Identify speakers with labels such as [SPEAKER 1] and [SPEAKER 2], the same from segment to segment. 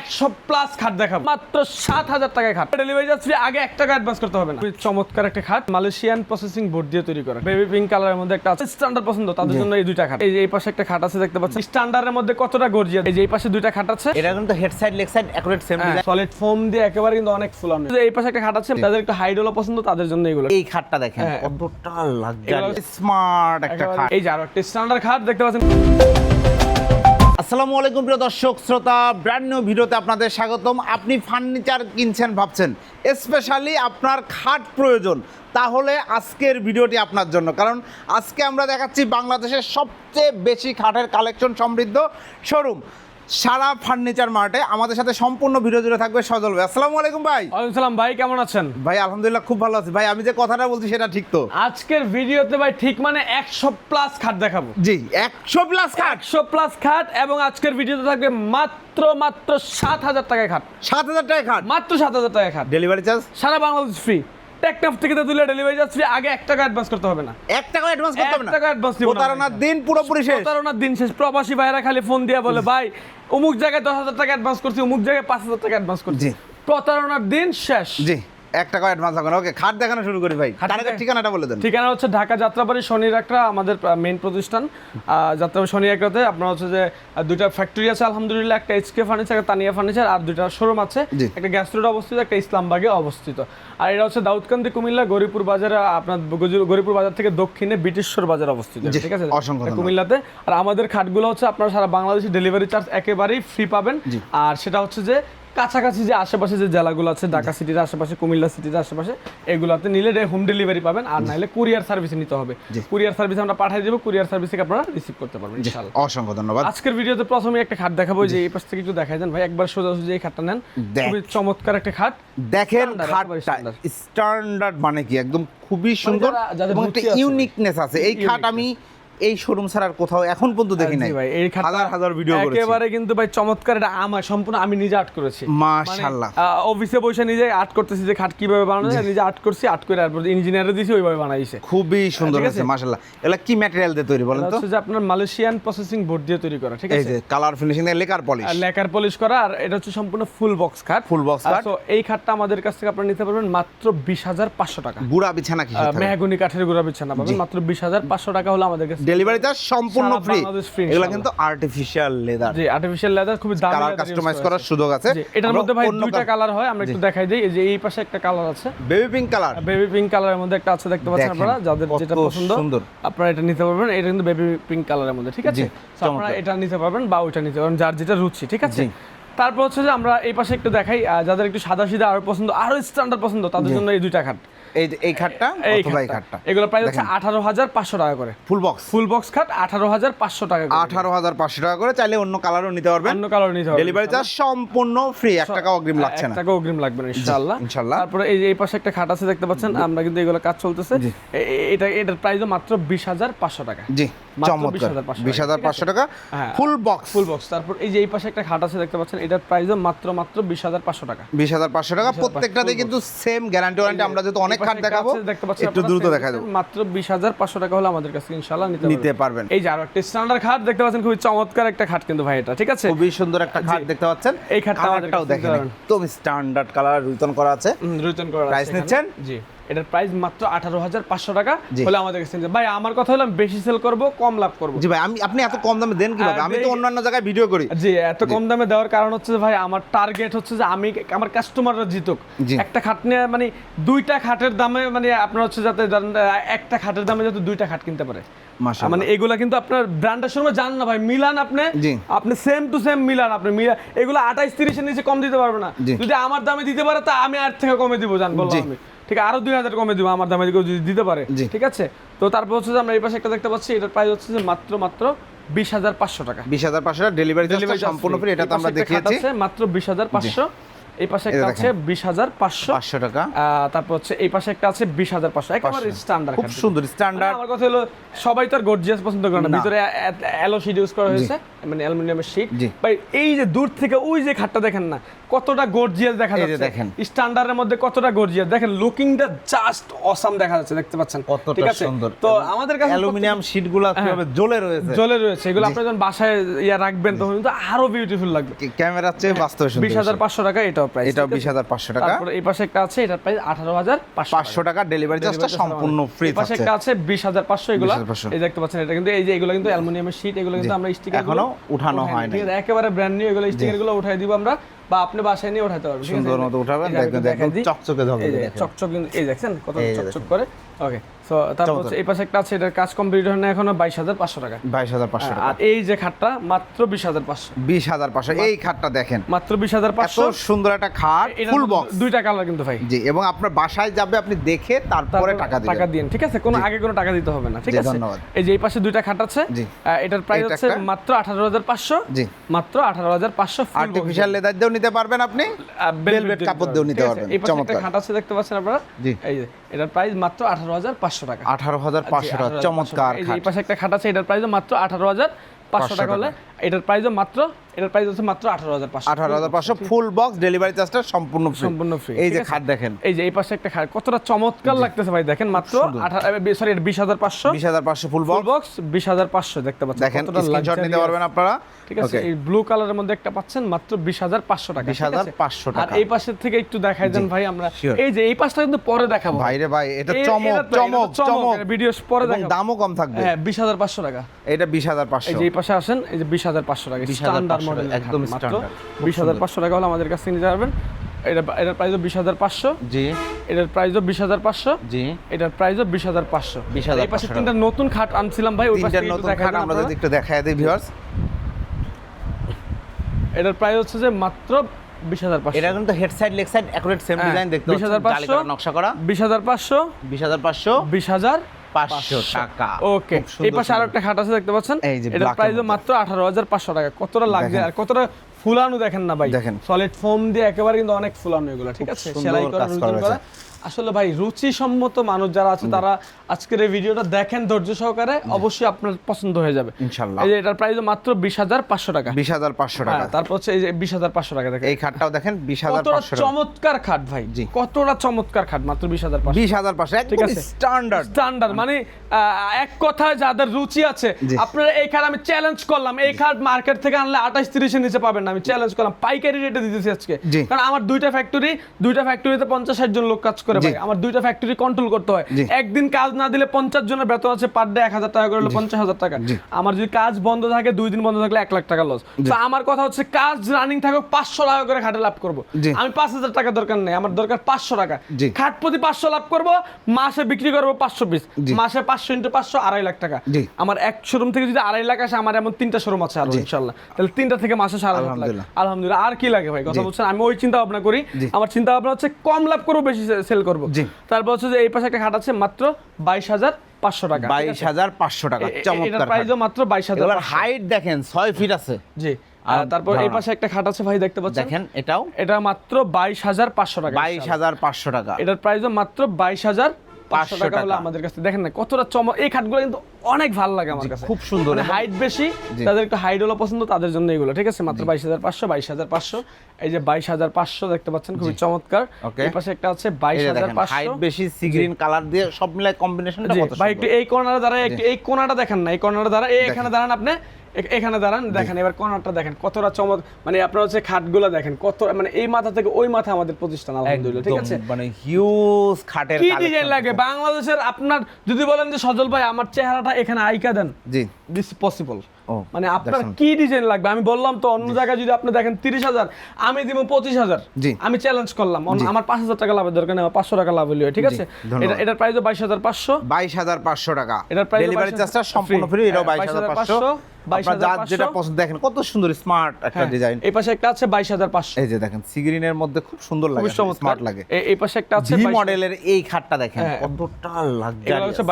[SPEAKER 1] একশো প্লাস খাট দেখাবো। মাত্র সাত হাজার টাকায় খাট। ডেলিভারি চার্জ ফ্রি আগে এক টাকা অ্যাডভান্স করতে হবে না। চমৎকার একটা খাট মালয়েশিয়ান প্রসেসিং বোর্ড দিয়ে তৈরি করা। বেবি পিঙ্ক কালারের মধ্যে একটা আছে স্ট্যান্ডার্ড পছন্দ তাদের জন্য এই দুইটা খাট। এই যে এই পাশে একটা খাট আছে দেখতে পাচ্ছেন? স্ট্যান্ডার্ডের মধ্যে কতটা গর্জিয়া এই যে এই পাশে দুইটা খাট আছে।
[SPEAKER 2] এটা কিন্তু head side leg side accurate same
[SPEAKER 1] solid foam দিয়ে একেবারে কিন্তু অনেক ফুলানো এই পাশে একটা খাট আছে তাদের একটু হাইড হলো পছন্দ তাদের জন্য এগুলো।
[SPEAKER 2] এই খাটটা দেখেন
[SPEAKER 1] হ্যাঁ।
[SPEAKER 2] কতটা লাক্সারি স্মার্ট একটা খাট।
[SPEAKER 1] এই যে আরও একটা স্ট্যান্ডার্ড খাট দেখতে পাচ্ছেন?
[SPEAKER 2] আসসালামু আলাইকুম প্রিয় দর্শক, শ্রোতা ব্র্যান্ড নিউ ভিডিওতে আপনাদের স্বাগতম। আপনি ফার্নিচার কিনছেন ভাবছেন স্পেশালি আপনার খাট প্রয়োজন। তাহলে আজকের ভিডিওটি আপনার জন্য, কারণ আজকে আমরা দেখাচ্ছি বাংলাদেশের সবচেয়ে বেশি খাটের কালেকশন সমৃদ্ধ শোরুম সারা ফার্নিচার মার্টে আমাদের সাথে সম্পূর্ণ ভিডিও জুড়ে থাকবে সজল ভাই। আসসালামু আলাইকুম ভাই।
[SPEAKER 1] ওয়ালাইকুম সালাম ভাই কেমন আছেন?
[SPEAKER 2] ভাই আলহামদুলিল্লাহ খুব ভালো আছি। ভাই আমি যে কথাটা বলছি সেটা ঠিক তো?
[SPEAKER 1] আজকের ভিডিওতে ভাই ঠিক মানে একশো প্লাস খাট দেখাবো।
[SPEAKER 2] জি একশো প্লাস খাট?
[SPEAKER 1] একশো প্লাস খাট এবং আজকের ভিডিওতে থাকবে মাত্র মাত্র সাত হাজার টাকায় খাট।
[SPEAKER 2] সাত হাজার টাকা খাট?
[SPEAKER 1] মাত্র সাত হাজার টাকায় খাট।
[SPEAKER 2] ডেলিভারি চার্জ
[SPEAKER 1] সারা বাংলাদেশ ফ্রি টেকনাফ থেকে তুলে ডেলিভারি যাচ্ছে আগে এক টাকা অ্যাডভান্স করতে হবে না।
[SPEAKER 2] এক টাকা অ্যাডভান্স করতে হবে
[SPEAKER 1] এক
[SPEAKER 2] না
[SPEAKER 1] টাকা অ্যাডভান্স দিব
[SPEAKER 2] প্রতারণার দিন পুরোপুরি শেষ।
[SPEAKER 1] প্রতারণার দিন শেষ। প্রবাসী ভাইরা খালি ফোন দিয়ে বলে ভাই অমুক জায়গায় দশ হাজার টাকা অ্যাডভান্স করছি অমুক জায়গায় পাঁচ হাজার টাকা অ্যাডভান্স করছি। প্রতারণার দিন শেষ।
[SPEAKER 2] জি। এক টাকা অ্যাডভান্স ওকে খাট দেখানো শুরু করি ভাই। খাটের ঠিকানাটা বলে দেন।
[SPEAKER 1] ঠিকানা হচ্ছে ঢাকা যাত্রাবাড়ি শনি রাকড়া আমাদের মেইন প্রতিষ্ঠান। যাত্রাবাড়ি শনি আপনার হচ্ছে যে দুইটা ফ্যাক্টরি আছে আলহামদুলিল্লাহ। একটা এইচকে ফার্নিচার একটা তানিয়া ফার্নিচার আর দুইটা শোরুম আছে। একটা গ্যাস রোড অবস্থিত একটা ইসলামবাগে অবস্থিত। আর এটা হচ্ছে দাউদকান্দি কুমিল্লা গরিপুর বাজারে আপনার গরিপুর বাজার থেকে দক্ষিণে ব্রিটিশর বাজার অবস্থিত। ঠিক আছে? কুমিল্লাতে। আর আমাদের খাটগুলো হচ্ছে আপনারা সারা বাংলাদেশে ডেলিভারি চার্জ একেবারেই ফ্রি পাবেন। আর সেটা হচ্ছে যে কাছাকাছি যে আশেপাশে যে জেলাগুলো আছে ঢাকা সিটির আশেপাশে কুমিল্লা সিটির আশেপাশে এগুলোতে নিলে হোম ডেলিভারি পাবেন আর নাহলে কুরিয়ার সার্ভিসে নিতে হবে। কুরিয়ার সার্ভিস আমরা পাঠিয়ে দেবো কুরিয়ার সার্ভিস আপনারা রিসিভ করতে পারবেন ইনশাআল্লাহ।
[SPEAKER 2] অসংখ্য ধন্যবাদ।
[SPEAKER 1] আজকের ভিডিওতে প্রথমে একটা খাট দেখাবো যে এই পাশ থেকে একটু দেখাই দেন ভাই একবার সোজা সোজা এই খাটটা নেন। খুবই চমৎকার একটা খাট।
[SPEAKER 2] দেখেন খাটটা স্ট্যান্ডার্ড মানে কি একদম খুবই সুন্দর
[SPEAKER 1] যাদের
[SPEAKER 2] এবং একটা ইউনিকনেস আছে। এই খাট আমি এই শোরুম ছাড়া আর কোথাও এখন পর্যন্ত দেখি নাই।
[SPEAKER 1] ভাই এই
[SPEAKER 2] হাজার হাজার ভিডিও করেছি।
[SPEAKER 1] একেবারে কিন্তু ভাই চমৎকার এটা আমার সম্পূর্ণ আমি নিজে আর্ট করেছি।
[SPEAKER 2] মাশাআল্লাহ।
[SPEAKER 1] মানে, অফিসে বসে নিজে আর্ট করতেছি যে খাট কীভাবে বানানো যায় নিজে আর্ট করছি আর্ট করে তারপর ইঞ্জিনিয়ারে দিয়েছি ওইভাবে বানাইছে।
[SPEAKER 2] খুবই সুন্দর আছে
[SPEAKER 1] আছে?
[SPEAKER 2] মাশাআল্লাহ। এগুলা কি ম্যাটেরিয়াল দিয়ে তৈরি বলেন তো?
[SPEAKER 1] হচ্ছে যে আপনার মালয়েশিয়ান প্রসেসিং বোর্ড দিয়ে তৈরি করা ঠিক আছে?
[SPEAKER 2] এই যে কালার ফিনিশিং দিয়ে লেকার পলিশ
[SPEAKER 1] আর লেকার পলিশ করা আর এটা হচ্ছে সম্পূর্ণ ফুল বক্স খাট।
[SPEAKER 2] ফুল বক্স খাট।
[SPEAKER 1] তো এই খাটটা আমাদের কাছ থেকে আপনারা নিতে পারবেন মাত্র বিশ হাজার পাঁচশো টাকা।
[SPEAKER 2] গুড়া বিছানা কি
[SPEAKER 1] মেহাগুনি কাঠের গুড়া বিছানা পাবেন মাত্র বিশ হাজার পাঁচশো টাকা হলো আমাদের কাছে
[SPEAKER 2] ডেলিভারি চার্জ সম্পূর্ণ ফ্রি এগুলা। কিন্তু আর্টিফিশিয়াল লেদার
[SPEAKER 1] জি আর্টিফিশিয়াল লেদার খুবই দামি
[SPEAKER 2] কালার কাস্টমাইজ করার সুযোগ আছে।
[SPEAKER 1] এটার মধ্যে ভাই দুইটা কালার হয় আমরা একটু দেখাই দিই। এই যে এই পাশে একটা কালার আছে।
[SPEAKER 2] Baby pink colour
[SPEAKER 1] baby pink কালারের মধ্যে একটা আছে দেখতে পাচ্ছেন আপনারা? যাদের যেটা পছন্দ
[SPEAKER 2] সুন্দর।
[SPEAKER 1] আপনারা এটা নিতে পারবেন। এটা কিন্তু বেবি পিঙ্ক কালারের মধ্যে ঠিক আছে? আপনারা এটা নিতে পারবেন বা ওইটা নিতে পারবেন যার যেটা রুচি ঠিক আছে? তারপর হচ্ছে যে আমরা এই পাশে একটু দেখাই যাদের একটু সাদা সিধা আরও পছন্দ আরও স্ট্যান্ডার্ড পছন্দ তাদের জন্য এই দুইটা খাট।
[SPEAKER 2] এই এই খাটটা অথবা এই
[SPEAKER 1] খাটটা। এগুলো প্রাইস হচ্ছে
[SPEAKER 2] দেখেন।
[SPEAKER 1] আঠারো হাজার পাঁচশো টাকা করে।
[SPEAKER 2] ফুল বক্স
[SPEAKER 1] ফুল বক্স খাট আঠারো হাজার পাঁচশো টাকা করে।
[SPEAKER 2] আঠারো হাজার পাঁচশো টাকা করে। চাইলে অন্য কালারও নিতে পারবেন।
[SPEAKER 1] অন্য কালার নিতে হবে
[SPEAKER 2] ডেলিভারি চার্জ সম্পূর্ণ ফ্রি 1 টাকা অগ্রিম লাগছে না।
[SPEAKER 1] 1 টাকা অগ্রিম লাগবে না ইনশাআল্লাহ।
[SPEAKER 2] ইনশাআল্লাহ।
[SPEAKER 1] তারপরে এই যে এই পাশে একটা খাট আছে দেখতে পাচ্ছেন? আমরা কিন্তু এগুলো কাজ চলতেছে। এটা এটার প্রাইসও মাত্র বিশ হাজার পাঁচশো টাকা।
[SPEAKER 2] জি। চমৎকার। বিশ হাজার পাঁচশো টাকা। ফুল বক্স
[SPEAKER 1] ফুল বক্স তারপর এই যে এই পাশে একটা খাট আছে দেখতে পাচ্ছেন এটার প্রাইসও মাত্র মাত্র বিশ হাজার পাঁচশো টাকা।
[SPEAKER 2] বিশ হাজার পাঁচশো টাকা প্রত্যেকটাতে কিন্তু সেম গ্যারান্টি ওয়ারেন্টি আমরা যেহেতু অনেক খাট দেখাবো
[SPEAKER 1] দেখতে পাচ্ছেন
[SPEAKER 2] একটু দ্রুত দেখা দেবো।
[SPEAKER 1] মাত্র বিশ হাজার পাঁচশো টাকা হলে আমাদের কাছে ইনশাল্লাহ নিতে পারবেন।
[SPEAKER 2] পারবেন।
[SPEAKER 1] এই যে আরও একটা স্ট্যান্ডার্ড খাট দেখতে পাচ্ছেন খুবই চমৎকার একটা খাট কিন্তু ভাই এটা ঠিক আছে?
[SPEAKER 2] খুবই সুন্দর একটা খাট দেখতে পাচ্ছেন।
[SPEAKER 1] এই খাটটা আমাদের
[SPEAKER 2] দেখেন একদম স্ট্যান্ডার্ড কালার রুতন করা আছে।
[SPEAKER 1] রিটার্ন করা আছে
[SPEAKER 2] Price নিচ্ছেন?
[SPEAKER 1] জি। এটার প্রাইস মাত্র আঠারো হাজার পাঁচশো টাকা। হলে আমাদের কাছে ভাই আমার কথা হলো বেশি সেল করব কম লাভ করব।
[SPEAKER 2] জি ভাই আমি আপনি এত কম দামে দেন কীভাবে? আমি তো অন্যান্য জায়গায় ভিডিও করি।
[SPEAKER 1] জি এত কম দামে দেওয়ার কারণ হচ্ছে ভাই আমার টার্গেট হচ্ছে যে আমি আমার কাস্টমাররা জিতুক। একটা খাট নিয়ে মানে দুইটা খাটের দামে মানে আপনার হচ্ছে যাতে একটা খাটের দামে যাতে দুইটা খাট কিনতে পারে। মানে এগুলা কিন্তু আপনার ব্র্যান্ডের সঙ্গে জান না ভাই। মিলান আপনি আপনি সেম টু সেম মিলান আপনি। মিলা এগুলো আঠাইশ তিরিশের নিচে কম দিতে পারবে না। যদি আমার দামে দিতে পারে তা আমি আর থেকে কমে দিব জান বললাম আমি। ঠিক আছে আরও দুই হাজার কমে দিব আমার দামে কেউ যদি দিতে পারে ঠিক আছে? তো তারপর হচ্ছে আমরা এই পাশে একটা দেখতে পাচ্ছি এটার প্রাইস হচ্ছে যে মাত্র মাত্র বিশ হাজার পাঁচশো টাকা।
[SPEAKER 2] বিশ হাজার পাঁচশো টাকা ডেলিভারি
[SPEAKER 1] charge
[SPEAKER 2] সম্পূর্ণ। ফ্রি এটা তো আমরা দেখিয়েছি।
[SPEAKER 1] মাত্র বিশ হাজার পাঁচশো। এই পাশে একটা আছে বিশ হাজার পাঁচশো।
[SPEAKER 2] পাঁচশো টাকা।
[SPEAKER 1] তারপর হচ্ছে এই পাশে একটা আছে বিশ হাজার পাঁচশো। একেবারে স্ট্যান্ডার্ড
[SPEAKER 2] খুব সুন্দর স্ট্যান্ডার্ড
[SPEAKER 1] আমার কথা হলো সবাই তো আর গর্জিয়াস পছন্দ করে না। ভিতরে অ্যালো শিট ইউজ করা হয়েছে মানে অ্যালুমিনিয়ামের শিট। এই যে দূর থেকে ওই যে খাটটা দেখেন না কতটা গর্জিয়াস দেখা যাচ্ছে।
[SPEAKER 2] দেখেন।
[SPEAKER 1] স্ট্যান্ডার্ডের মধ্যে কতটা গর্জিয়াস দেখেন লুকিংটা জাস্ট অসাম দেখা যাচ্ছে দেখতে পাচ্ছেন। ঠিক আছে?
[SPEAKER 2] সুন্দর।
[SPEAKER 1] তো আমাদের কাছে
[SPEAKER 2] অ্যালুমিনিয়াম শীটগুলো কীভাবে জ্বলে রয়েছে।
[SPEAKER 1] জ্বলে রয়েছে। এগুলো আপনি যখন বাসায় ইয়া রাখবেন তখন কিন্তু আরও বিউটিফুল লাগবে।
[SPEAKER 2] ক্যামেরার চেয়ে বাস্তব সুন্দর
[SPEAKER 1] বিশ হাজার পাঁচশো টাকা এটাও প্রাইস
[SPEAKER 2] হাজার পাঁচশো টাকা।
[SPEAKER 1] তারপরে এই পাশে একটা আছে এটার প্রাইস আঠারো হাজার পাঁচশো
[SPEAKER 2] পাঁচশো টাকা ডেলিভারি চার্জটা সম্পূর্ণ ফ্রি
[SPEAKER 1] এই পাশে একটা আছে বিশ হাজার পাঁচশো এগুলো। এই দেখতে পাচ্ছেন এটা কিন্তু এই যে এগুলো কিন্তু অ্যালুমিনিয়ামের শীট এগুলো কিন্তু আমরা স্টিকার
[SPEAKER 2] এখনও উঠানো হয়নি।
[SPEAKER 1] ঠিক আছে একেবারে ব্র্যান্ড নিউ এগুলো স্টিকারগুলো উঠাই দিব আমরা। বা আপনি বাসায় নিয়ে উঠাতে পারবেন
[SPEAKER 2] সুন্দর মতো উঠাবেন,
[SPEAKER 1] দেখেন
[SPEAKER 2] দেখবেন, চকচকে ঝকঝকে
[SPEAKER 1] এই
[SPEAKER 2] দেখেন।
[SPEAKER 1] চকচক এই দেখছেন কত চকচক করে? ওকে। সো তারপর এই পাশে একটা আছে এটার কাজ কমপ্লিট হয় না এখনও বাইশ হাজার পাঁচশো টাকা।
[SPEAKER 2] বাইশ হাজার পাঁচশো টাকা।
[SPEAKER 1] আর এই যে খাটটা মাত্র বিশ হাজার পাঁচশো।
[SPEAKER 2] বিশ হাজার পাঁচশো। এই খাটটা দেখেন।
[SPEAKER 1] মাত্র বিশ হাজার
[SPEAKER 2] এত
[SPEAKER 1] পাঁচশো
[SPEAKER 2] সুন্দর একটা খাট ফুল বক্স
[SPEAKER 1] দুইটা কালার কিন্তু ভাই।
[SPEAKER 2] জি এবং আপনার বাসায় যাবে আপনি দেখে তারপরে টাকা
[SPEAKER 1] টাকা
[SPEAKER 2] দিবেন।
[SPEAKER 1] দিন ঠিক আছে? কোনো আগে কোনো টাকা দিতে হবে না ঠিক আছে?
[SPEAKER 2] ধন্যবাদ।
[SPEAKER 1] এই যে এই পাশে দুইটা খাট আছে এটার প্রাইস হচ্ছে মাত্র আঠারো হাজার পাঁচশো।
[SPEAKER 2] জি।
[SPEAKER 1] মাত্র আঠারো হাজার পাঁচশো
[SPEAKER 2] আর্টিফিশিয়াল লেদার দিয়েও নিতে পারবেন আপনি ভেলভেট কাপড় দিয়েও নিতে পারবেন। চমৎকার।
[SPEAKER 1] খাট আছে দেখতে পাচ্ছেন আপনারা?
[SPEAKER 2] জি।
[SPEAKER 1] এই যে এটার প্রাইস মাত্র আঠারো হাজার পাঁচশো টাকা।
[SPEAKER 2] আঠারো হাজার পাঁচশো টাকা চমৎকার
[SPEAKER 1] এই পাশে একটা খাট আছে এটার প্রাইস মাত্র আঠারো হাজার পাঁচশো টাকা হলে এটার প্রাইস মাত্র এটার প্রাইস হচ্ছে মাত্র আঠারো হাজার পাঁচশো।
[SPEAKER 2] আঠারো হাজার পাঁচশো ফুল বক্স ডেলিভারি চার্জটা সম্পূর্ণ।
[SPEAKER 1] সম্পূর্ণ free,
[SPEAKER 2] এই যে খাট দেখেন।
[SPEAKER 1] এই যে এই পাশে একটা খাট কতটা চমৎকার লাগতেছে ভাই দেখেন মাত্র সরি বিশ হাজার পাঁচশো।
[SPEAKER 2] বিশ হাজার পাঁচশো ফুল বক্স
[SPEAKER 1] বিশ হাজার পাঁচশো দেখতে পাচ্ছেন
[SPEAKER 2] দেখেন স্ক্রিনশট নিতে পারবেন আপনারা।
[SPEAKER 1] ঠিক আছে এই ব্লু কালারের মধ্যে একটা পাচ্ছেন মাত্র বিশ হাজার পাঁচশো টাকা ঠিক আছে?
[SPEAKER 2] 20,500
[SPEAKER 1] আর এই পাশের থেকে একটু দেখাই দেন ভাই আমরা। এই যে এই পাশটা কিন্তু পরে দেখাবো।
[SPEAKER 2] ভাইরে ভাই এটা চমক
[SPEAKER 1] এটা এটা
[SPEAKER 2] চমক চমক
[SPEAKER 1] ভিডিও পরে দেখাবো।
[SPEAKER 2] দামও কম থাকবে।
[SPEAKER 1] হ্যাঁ বিশ হাজার পাঁচশো টাকা।
[SPEAKER 2] এটা বিশ হাজার
[SPEAKER 1] এই যে এই পাশে আসেন এই যে বিশ হাজার পাঁচশো টাকা স্ট্যান্ডার্ড মডেল
[SPEAKER 2] একদম
[SPEAKER 1] মাত্র বিশ হাজার পাঁচশো টাকা হলে আমাদের কাছ নিতে পারবেন এটা এটার প্রাইসও বিশ হাজার পাঁচশো
[SPEAKER 2] জি
[SPEAKER 1] এটার প্রাইসও বিশ হাজার পাঁচশো
[SPEAKER 2] জি
[SPEAKER 1] এটার প্রাইসও বিশ হাজার পাঁচশো
[SPEAKER 2] 20,500
[SPEAKER 1] এই পাশে তিনটা নতুন খাট আনছিলাম ভাই ওই পাশে
[SPEAKER 2] নতুন খাট আমরা যদি একটু দেখায় দিই ভিউয়ার্স
[SPEAKER 1] এটার প্রাইস হচ্ছে যে মাত্র বিশ হাজার পাঁচশো
[SPEAKER 2] এটা কিন্তু head side leg side accurate same
[SPEAKER 1] হ্যাঁ,
[SPEAKER 2] ডিজাইন দেখতে
[SPEAKER 1] 20,500
[SPEAKER 2] পাচ্ছেন জালি করা নকশা করা
[SPEAKER 1] বিশ হাজার পাঁচশো
[SPEAKER 2] বিশ হাজার পাঁচশো
[SPEAKER 1] বিশ হাজার
[SPEAKER 2] পাঁচশো টাকা।
[SPEAKER 1] ওকে এই পাশে
[SPEAKER 2] আরও
[SPEAKER 1] একটা খাট আছে দেখতে পাচ্ছেন?
[SPEAKER 2] এটা
[SPEAKER 1] প্রাইস মাত্র আঠারো হাজার পাঁচশো টাকা। কতটা
[SPEAKER 2] লাগবে
[SPEAKER 1] আর কতটা ফুলানো দেখেন না ভাই।
[SPEAKER 2] দেখেন।
[SPEAKER 1] সলিড ফোম দিয়ে একেবারে কিন্তু অনেক ফুলানো এগুলো ঠিক আছে? সেলাই করা
[SPEAKER 2] করা
[SPEAKER 1] আসলে ভাই রুচি সম্মত মানুষ যারা আছে তারা আজকের এই ভিডিওটা দেখেন ধৈর্য সহকারে অবশ্যই আপনার পছন্দ হয়ে যাবে।
[SPEAKER 2] ইনশাল্লাহ।
[SPEAKER 1] এই যে এটার প্রাইস মাত্র বিশ হাজার পাঁচশো টাকা।
[SPEAKER 2] বিশ হাজার পাঁচশো টাকা।
[SPEAKER 1] হ্যাঁ, তারপর হচ্ছে এই যে বিশ হাজার পাঁচশো টাকা দেখেন।
[SPEAKER 2] এই খাটটাও দেখেন বিশ হাজার
[SPEAKER 1] কতটা
[SPEAKER 2] পাঁচশো
[SPEAKER 1] চমৎকার খাট ভাই
[SPEAKER 2] জি।
[SPEAKER 1] কতটা চমৎকার খাট মাত্র বিশ হাজার পাঁচশো।
[SPEAKER 2] বিশ হাজার পাঁচশো
[SPEAKER 1] ঠিক আছে।
[SPEAKER 2] স্ট্যান্ডার্ড
[SPEAKER 1] স্ট্যান্ডার্ড মানে এক কথায় যাদের রুচি আছে। আপনারা এই খাট আমি চ্যালেঞ্জ করলাম। এই কার্ড মার্কেট থেকে আনলে আঠাশ তিরিশের নিচে পাবেন না আমি চ্যালেঞ্জ করলাম। পাইকারি রেটে দিতেছি আজকে। কারণ আমার দুইটা ফ্যাক্টরি দুইটা ফ্যাক্টরিতে পঞ্চাশ ষাট জন লোক কাজ করে।
[SPEAKER 2] জি।
[SPEAKER 1] ভাই। আমার দুইটা ফ্যাক্টরি কন্ট্রোল করতে হয়। একদিন কাজ না দিলে পঞ্চাশ জনের বেতন আছে পার ডে এক হাজার টাকা করে হলে পঞ্চাশ হাজার টাকা। আমার যদি কাজ বন্ধ থাকে দুই দিন বন্ধ থাকলে এক লাখ টাকা লস তো আমার কথা হচ্ছে কাজ রানিং থাকুক পাঁচশো টাকা করে খাটে লাভ করব। আমি পাঁচ হাজার টাকা দরকার নেই আমার দরকার পাঁচশো টাকা। খাট প্রতি পাঁচশো লাভ করব মাসে বিক্রি করব পাঁচশো পিস মাসে পাঁচশো ইন্টু পাঁচশো আড়াই লাখ টাকা। আমার এক শোরুম থেকে যদি আড়াই লাখ আসে আমার এমন তিনটা শোরুম আছে আরও ইনশাল্লাহ তাহলে তিনটা থেকে মাসে সাড়ে লাখ।
[SPEAKER 2] আলহামদুলিল্লাহ।
[SPEAKER 1] আলহামদুলিল্লাহ। আর কি লাগে ভাই? কথা বলছেন আমি ওই চিন্তা ভাবনা করি আমার চিন্তা ভাবনা হচ্ছে কম লাভ করব বেশি সেল করব।
[SPEAKER 2] জি।
[SPEAKER 1] তারপর হচ্ছে যে এই পাশে একটা খাট আছে মাত্র বাইশ হাজার পাঁচশো টাকা।
[SPEAKER 2] বাইশ হাজার পাঁচশো টাকা চমৎকার
[SPEAKER 1] প্রাইসও মাত্র বাইশ হাজার
[SPEAKER 2] হাইট দেখেন ছয় ফিট আছে।
[SPEAKER 1] জি। আর তারপর এই পাশে একটা খাট আছে ভাই দেখতে পাচ্ছেন?
[SPEAKER 2] দেখেন এটাও।
[SPEAKER 1] এটা মাত্র বাইশ হাজার পাঁচশো টাকা।
[SPEAKER 2] বাইশ হাজার পাঁচশো টাকা।
[SPEAKER 1] এটার প্রাইসও মাত্র বাইশ হাজার পাঁচশো টাকা হলো আমাদের কাছে। দেখেন না কতটা চমক এই খাটগুলো কিন্তু অনেক ভালো লাগে আমার কাছে।
[SPEAKER 2] খুব সুন্দর
[SPEAKER 1] হাইট বেশি তাদের একটু হাইট হলো পছন্দ তাদের জন্য এগুলো ঠিক আছে? মাত্র বাইশ হাজার পাঁচশো বাইশ হাজার পাঁচশো। এই যে বাইশ হাজার পাঁচশো দেখতে পাচ্ছেন খুবই চমৎকার। এই পাশে একটা আছে বাইশ হাজার পাঁচশো।
[SPEAKER 2] হাইট বেশি সি গ্রিন কালার দিয়ে সব মিলাই কত
[SPEAKER 1] ভাই একটু এই কর্নারে দাঁড়ায় একটু এই কোনাটা দেখেন না এই কর্নারে দাঁড়ায় এই এখানে দাঁড়ান আপনি এখানে দাঁড়ান দেখেন এবার কর্নারটা দেখেন কতটা চমৎ মানে আপনার হচ্ছে খাটগুলো দেখেন কত মানে এই মাথা থেকে ওই মাথা আমাদের প্রতিষ্ঠান আলহামদুলিল্লাহ ঠিক আছে?
[SPEAKER 2] মানে হিউজ খাটের
[SPEAKER 1] কি ডিজাইন লাগে? বাংলাদেশের আপনার যদি বলেন যে সজল ভাই আমার চেহারাটা এখানে আইকা দেন
[SPEAKER 2] জি।
[SPEAKER 1] দিস পসিবল মানে আপনার কি ডিজাইন লাগবে? আমি বললাম তো অন্য জায়গায় যদি আপনি দেখেন তিরিশ হাজার আমি দিব পঁচিশ হাজার। আমি চ্যালেঞ্জ করলাম। আমার পাঁচ হাজার টাকা লাভের দরকার নেই আমার পাঁচশো টাকা লাভ হলে ঠিক আছে? এটা এটার প্রাইস বাইশ হাজার পাঁচশো।
[SPEAKER 2] বাইশ হাজার পাঁচশো টাকা।
[SPEAKER 1] এটার price
[SPEAKER 2] ডেলিভারি চার্জটা সম্পূর্ণ ফ্রি এটাও
[SPEAKER 1] হ্যাঁ,
[SPEAKER 2] বাইশ হাজার পাঁচশো।
[SPEAKER 1] 22,500
[SPEAKER 2] যেটা পছন্দ দেখেন কত সুন্দর স্মার্ট একটা
[SPEAKER 1] হ্যাঁ,
[SPEAKER 2] ডিজাইন
[SPEAKER 1] এই পাশে একটা আছে বাইশ হাজার পাঁচশো।
[SPEAKER 2] এই যে দেখেন সিগ্রিনের মধ্যে খুব সুন্দর লাগে স্মার্ট লাগে।
[SPEAKER 1] এই- এই পাশে একটা আছে
[SPEAKER 2] ভি মডেলের এই খাটটা দেখেন
[SPEAKER 1] হ্যাঁ।
[SPEAKER 2] কতটা
[SPEAKER 1] হচ্ছে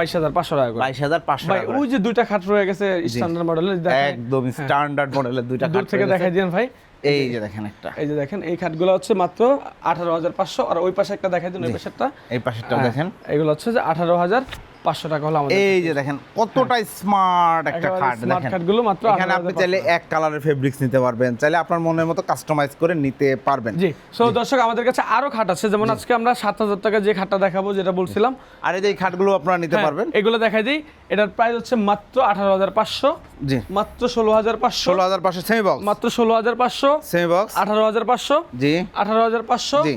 [SPEAKER 1] টাকা
[SPEAKER 2] টাকা
[SPEAKER 1] ওই যে দুইটা খাট রয়ে গেছে স্ট্যান্ডার্ড মডেলের
[SPEAKER 2] একদম স্ট্যান্ডার্ড মডেলের দুইটা
[SPEAKER 1] দূর
[SPEAKER 2] খাট
[SPEAKER 1] থেকে
[SPEAKER 2] দেখা
[SPEAKER 1] দেখাই দিন ভাই।
[SPEAKER 2] এই যে দেখেন একটা।
[SPEAKER 1] এই যে দেখেন এই খাটগুলো হচ্ছে মাত্র আঠারো হাজার পাঁচশো আর ওই পাশে একটা দেখাই দিন ওই পাশেরটা।
[SPEAKER 2] এই পাশেরটা
[SPEAKER 1] হ্যাঁ,
[SPEAKER 2] দেখেন।
[SPEAKER 1] এগুলো হচ্ছে যে আঠারো হাজার পাঁচশো টাকা হলো আমাদের
[SPEAKER 2] এই যে দেখেন কতটা স্মার্ট একটা খাট দেখেন।
[SPEAKER 1] খাটগুলো মাত্র
[SPEAKER 2] এখানে আপনি চাইলে এক কালারের ফেব্রিক্স নিতে পারবেন চাইলে আপনার মনের মতো কাস্টমাইজ করে নিতে পারবেন।
[SPEAKER 1] জি সো দর্শক আমাদের কাছে আরও খাট আছে যেমন আজকে আমরা সাত হাজার টাকা যে খাটটা দেখাবো যেটা বলছিলাম।
[SPEAKER 2] আর এই যে খাটগুলো আপনারা নিতে
[SPEAKER 1] হ্যাঁ,
[SPEAKER 2] পারবেন।
[SPEAKER 1] এগুলো দেখাই দিই। এটার প্রাইস হচ্ছে মাত্র আঠারো হাজার পাঁচশো।
[SPEAKER 2] জি।
[SPEAKER 1] মাত্র ষোলো হাজার পাঁচশো।
[SPEAKER 2] ষোলো হাজার পাঁচশো সেমি বক্স
[SPEAKER 1] মাত্র ষোলো হাজার পাঁচশো।
[SPEAKER 2] সেমি বক্স
[SPEAKER 1] আঠারো হাজার পাঁচশো।
[SPEAKER 2] জি।
[SPEAKER 1] আঠারো হাজার পাঁচশো।
[SPEAKER 2] জি।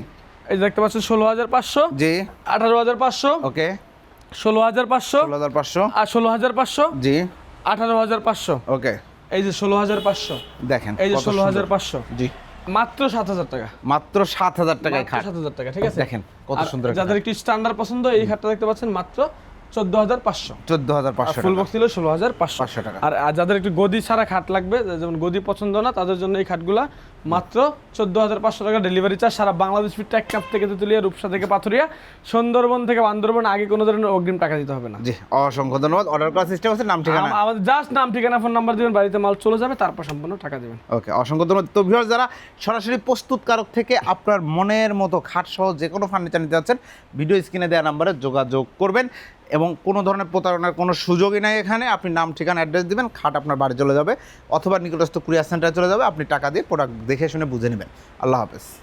[SPEAKER 1] এই যে দেখতে পাচ্ছেন ষোলো হাজার পাঁচশো।
[SPEAKER 2] জি।
[SPEAKER 1] আঠারো হাজার পাঁচশো।
[SPEAKER 2] ওকে
[SPEAKER 1] ষোলো হাজার পাঁচশো?
[SPEAKER 2] ষোলো হাজার পাঁচশো।
[SPEAKER 1] আর ষোলো হাজার পাঁচশো?
[SPEAKER 2] জি।
[SPEAKER 1] আঠারো হাজার পাঁচশো।
[SPEAKER 2] ওকে।
[SPEAKER 1] এই যে ষোলো হাজার পাঁচশো।
[SPEAKER 2] দেখেন
[SPEAKER 1] এই যে
[SPEAKER 2] কত
[SPEAKER 1] ষোলো হাজার
[SPEAKER 2] সুন্দর।
[SPEAKER 1] পাঁচশো।
[SPEAKER 2] জি।
[SPEAKER 1] মাত্র সাত হাজার টাকা।
[SPEAKER 2] মাত্র সাত হাজার টাকায় খাট।
[SPEAKER 1] সাত হাজার টাকা ঠিক আছে?
[SPEAKER 2] দেখেন, কত
[SPEAKER 1] আর
[SPEAKER 2] সুন্দর একটা
[SPEAKER 1] যাদের একটু স্ট্যান্ডার্ড পছন্দ এই খাটটা দেখতে পাচ্ছেন মাত্র চোদ্দ হাজার পাঁচশো।
[SPEAKER 2] চোদ্দ হাজার পাঁচশো
[SPEAKER 1] ফুল বক্স ছিল ষোলো হাজার পাঁচশো।
[SPEAKER 2] 500 টাকা।
[SPEAKER 1] আর যাদের একটু গদি ছাড়া খাট লাগবে যেমন গদি পছন্দ না তাদের জন্য এই খাটগুলা মাত্র চোদ্দ হাজার পাঁচশো টাকা ডেলিভারি চার্জ। সারা বাংলাদেশ ফিট এক কাপ থেকে তেতুলিয়া রূপসা থেকে পাথুরিয়া সুন্দরবন থেকে বান্দরবন আগে কোনো ধরনের অগ্রিম টাকা দিতে হবে না।
[SPEAKER 2] জি অসংখ্য ধন্যবাদ। অর্ডার করার সিস্টেম আছে নাম ঠিকানা?
[SPEAKER 1] আমাদের জাস্ট নাম ঠিকানা ফোন নাম্বার দিবেন বাড়িতে মাল চলে যাবে তারপর সম্পূর্ণ টাকা দিবেন।
[SPEAKER 2] ওকে অসংখ্য ধন্যবাদ। তো ভিউয়ার্স যারা সরাসরি প্রস্তুতকারক থেকে আপনার মনের মতো খাট সহ যে কোনো ফার্নিচার নিতে যাচ্ছেন ভিডিও স্ক্রিনে দেওয়া নাম্বারে যোগাযোগ করবেন। এবং কোনো ধরনের প্রতারণার কোনো সুযোগই নাই এখানে। আপনি নাম, ঠিকানা, অ্যাড্রেস দেবেন, খাট আপনার বাড়ি চলে যাবে। অথবা নিকটস্থ কুরিয়ার সেন্টারে চলে যাবে। আপনি টাকা দিয়ে প্রোডাক্ট দেখে শুনে বুঝে নেবেন। আল্লাহ হাফেজ।